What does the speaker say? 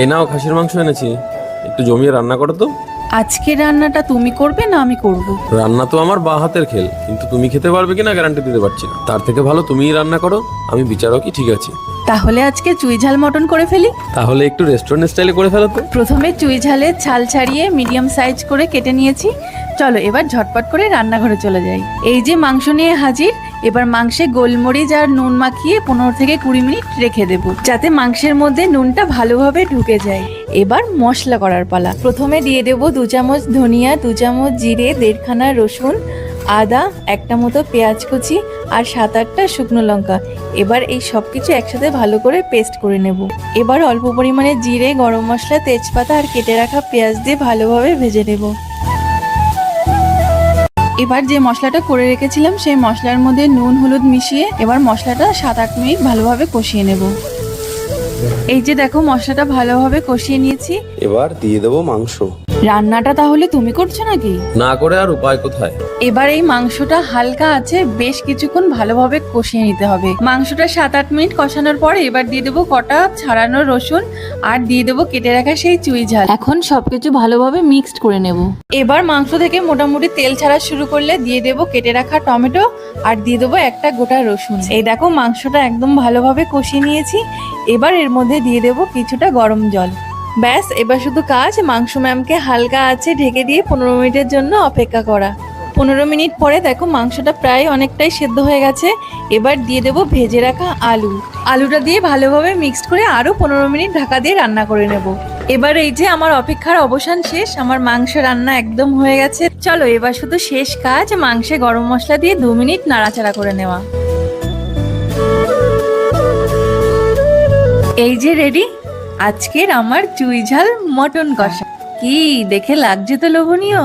এই নাও খাসির মাংস এনেছি। একটু জমিয়ে রান্না করো তো। আজকে রান্নাটা তুমি করবে না আমি করব। রান্না তো আমার বা হাতের খেল কিন্তু তুমি খেতে পারবে কিনা গ্যারান্টি দিতে পারছি না। তার থেকে ভালো তুমিই রান্না করো আমি বিচারকই ঠিক আছে। তাহলে আজকে চুই ঝাল মটন করে ফেলি? তাহলে একটু রেস্টুরেন্ট স্টাইলে করে ফেলো তো। প্রথমে চুই ঝালের ছাল ছাড়িয়ে মিডিয়াম সাইজ করে কেটে নিয়েছি। চলো, এবার ঝটপট করে রান্নাঘরে চলে যাই। এই যে মাংস নিয়ে হাজির, এবার মাংসে গোলমরিচ আর নুন মাখিয়ে পনেরো থেকে কুড়ি মিনিট রেখে দেব, যাতে মাংসের মধ্যে নুনটা ভালোভাবে ঢুকে যায়। এবার মশলা করার পালা। প্রথমে দিয়ে দেব দু চামচ ধনিয়া, দু চামচ জিরে, দেড়খানা রসুন, আদা, একটা মতো পেঁয়াজ কুচি আর সাত আটটা শুকনো লঙ্কা। এবার এই সব কিছু একসাথে ভালো করে পেস্ট করে নেব। এবার অল্প পরিমাণে জিরে, গরম মশলা, তেজপাতা আর কেটে রাখা পেঁয়াজ দিয়ে ভালোভাবে ভেজে নেব। এবার যে মশলাটা করে রেখেছিলাম, সেই মশলার মধ্যে নুন, হলুদ মিশিয়ে এবার মশলাটা সাত আট মিনিট ভালোভাবে কষিয়ে নেব। এই যে দেখো, মশলাটা ভালোভাবে কষিয়ে নিয়েছি। এবার দিয়ে দেবো মাংস। রান্নাটা তাহলে তুমি করছ নাকি? না করে আর উপায় কোথায়? এবার এই মাংসটা হালকা আছে বেশ কিছুক্ষণ ভালোভাবে কষিয়ে নিতে হবে। মাংসটা সাত আট মিনিট কষানোর পর এবার দিয়ে দেবো কটা ছাড়ানো রসুন আর দিয়ে দেবো কেটে রাখা সেই চুই ঝাল। এখন সবকিছু ভালোভাবে মিক্সড করে নেব। এবার মাংস থেকে মোটামুটি তেল ছাড়া শুরু করলে দিয়ে দেবো কেটে রাখা টমেটো আর দিয়ে দেবো একটা গোটা রসুন। এই দেখো মাংসটা একদম ভালোভাবে কষিয়ে নিয়েছি। এবার এর মধ্যে দিয়ে দেবো কিছুটা গরম জল। ব্যাস, এবার শুধু কাজ, মাংস ম্যামকে হালকা আছে ঢেকে দিয়ে পনেরো মিনিটের জন্য অপেক্ষা করা। পনেরো মিনিট পরে দেখো মাংসটা প্রায় অনেকটাই সেদ্ধ হয়ে গেছে। এবার দিয়ে দেবো ভেজে রাখা আলু। আলুটা দিয়ে ভালোভাবে মিক্সড করে আরও পনেরো মিনিট ঢাকা দিয়ে রান্না করে নেব। এবার এই যে আমার অপেক্ষার অবসান শেষ, আমার মাংস রান্না একদম হয়ে গেছে। চলো, এবার শুধু শেষ কাজ, মাংসে গরম মশলা দিয়ে দু মিনিট নাড়াচাড়া করে নেওয়া। এই যে রেডি আজকের আমার চুই ঝাল মটন কষা। কি দেখে লাগছে তো লোভনীয়?